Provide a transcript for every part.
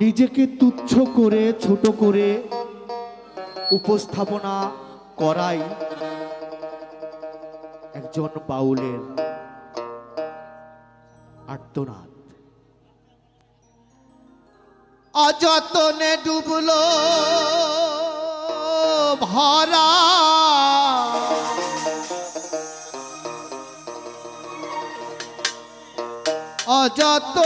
নিজেকে তুচ্ছ করে ছোট করে উপস্থাপনা করাই একজন বাউলের আর্তনাদ। অযতনে ডুবলো ভরা অযত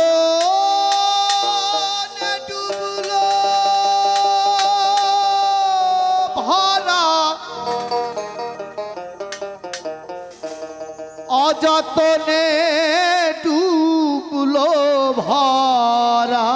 অযতনে ডুবলো ভরা।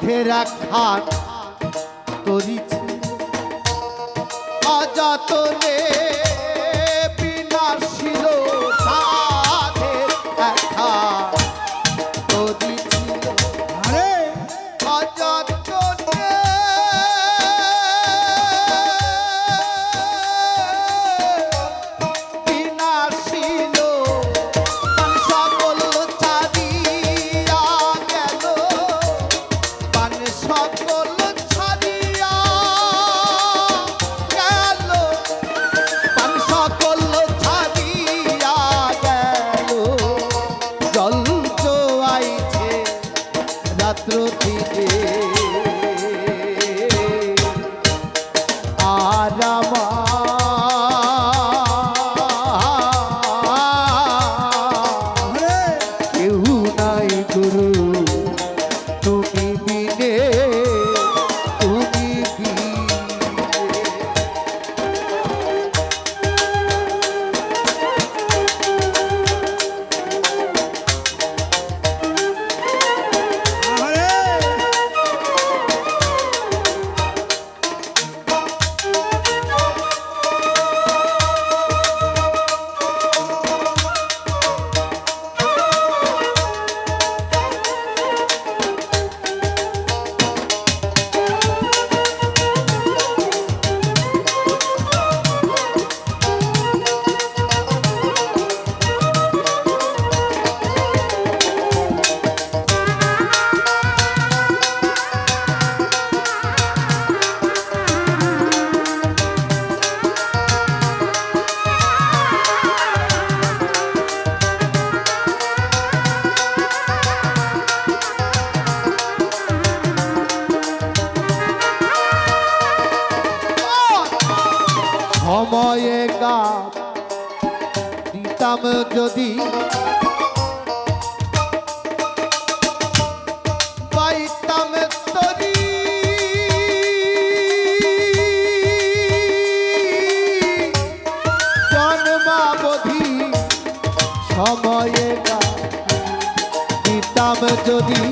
সাধের তরিছে করিছে অযতনে রাত্র দিনে সময়ে গাছ দিতাম যদি পাইতাম তরি। জন্মাবধি সময়ে গাছ দিতাম যদি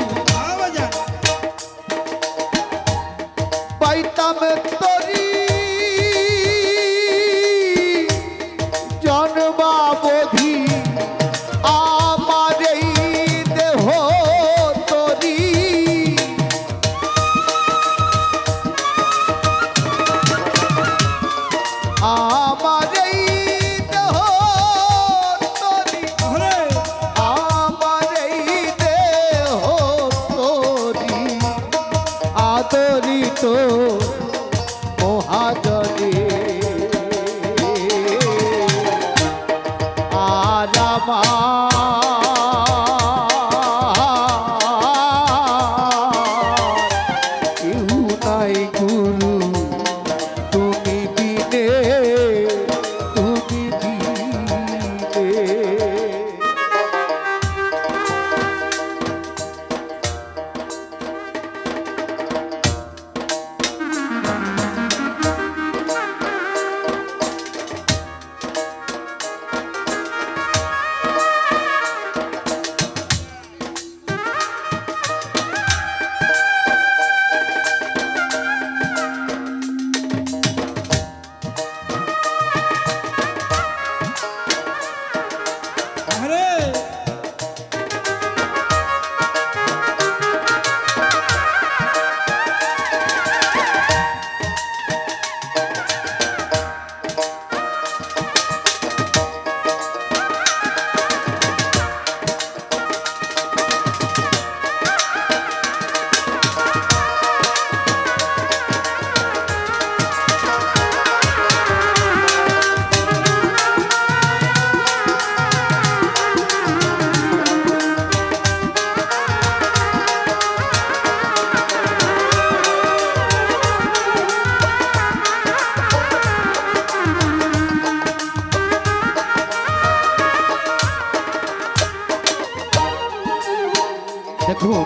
দেখুন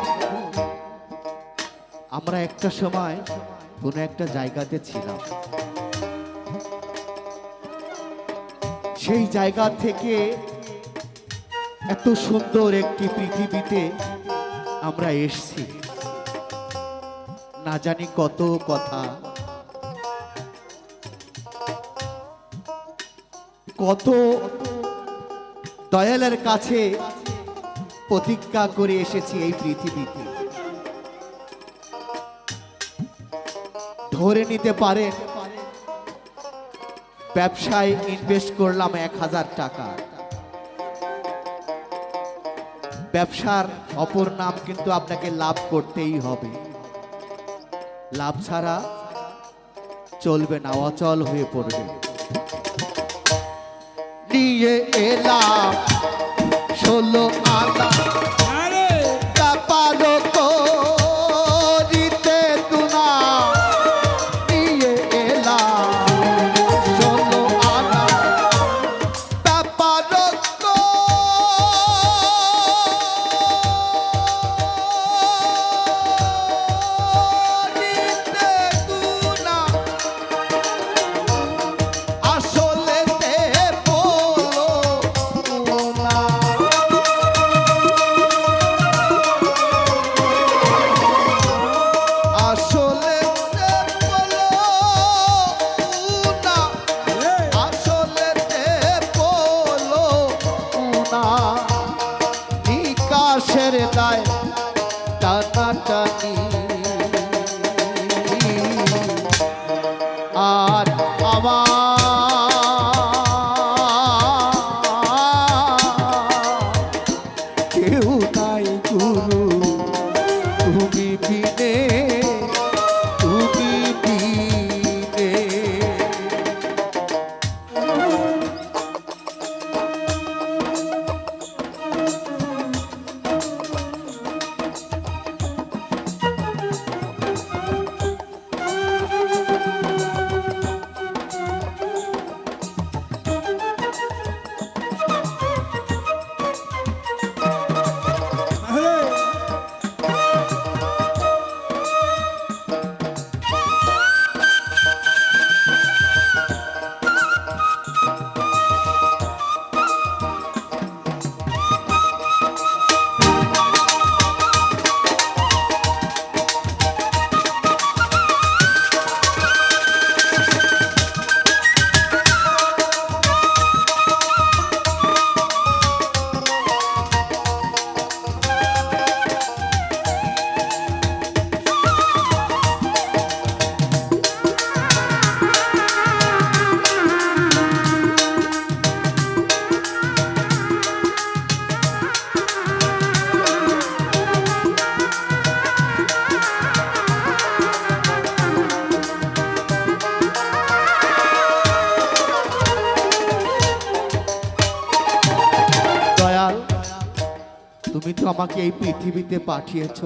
আমরা একটা সময় কোনো একটা জায়গাতে ছিলাম। সেই জায়গা থেকে এত সুন্দর একটি পৃথিবীতে আমরা এসছি। না জানি কত কথা। কত দয়ালের কাছে প্রতিজ্ঞা করে এসেছি এই পৃথিবীতে। ধরে নিতে পারে, ব্যবসায় ইনভেস্ট করলাম এক হাজার টাকা। ব্যবসার অপর নাম কিন্তু আপনাকে লাভ করতেই হবে। লাভ ছাড়া চলবে না, অচল হয়ে পড়বে। নিয়ে এলাম ষোলো আনা আমাকে এই পৃথিবীতে পাঠিয়েছ।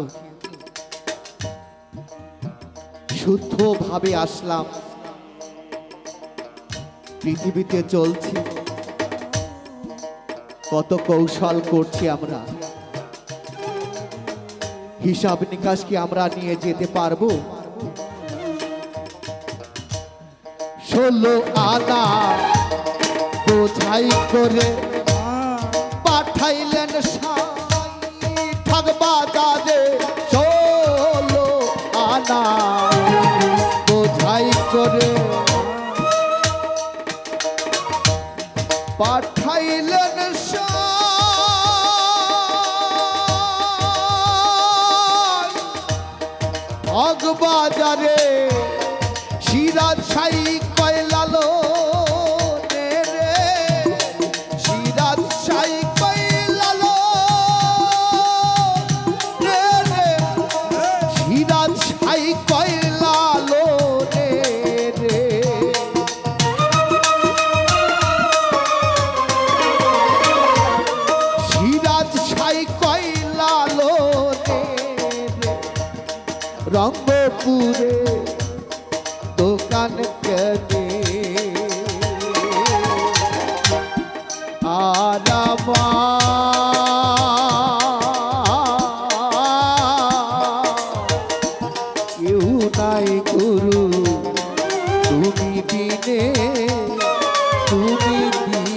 শুদ্ধভাবে আসলাম। পৃথিবীতে চলছি। কত কৌশল করছি আমরা। হিসাব নিকাশ কি আমরা নিয়ে যেতে পারব? ষোলো আনা বোঝাই করে ঠাক বাজারে ষোলো আনা। বোঝাই করে। পাঠাইলেন ঠক বাজারে সিরাজ সাই কেউ নাই গুরু তুমি দিনে তুমি দিনে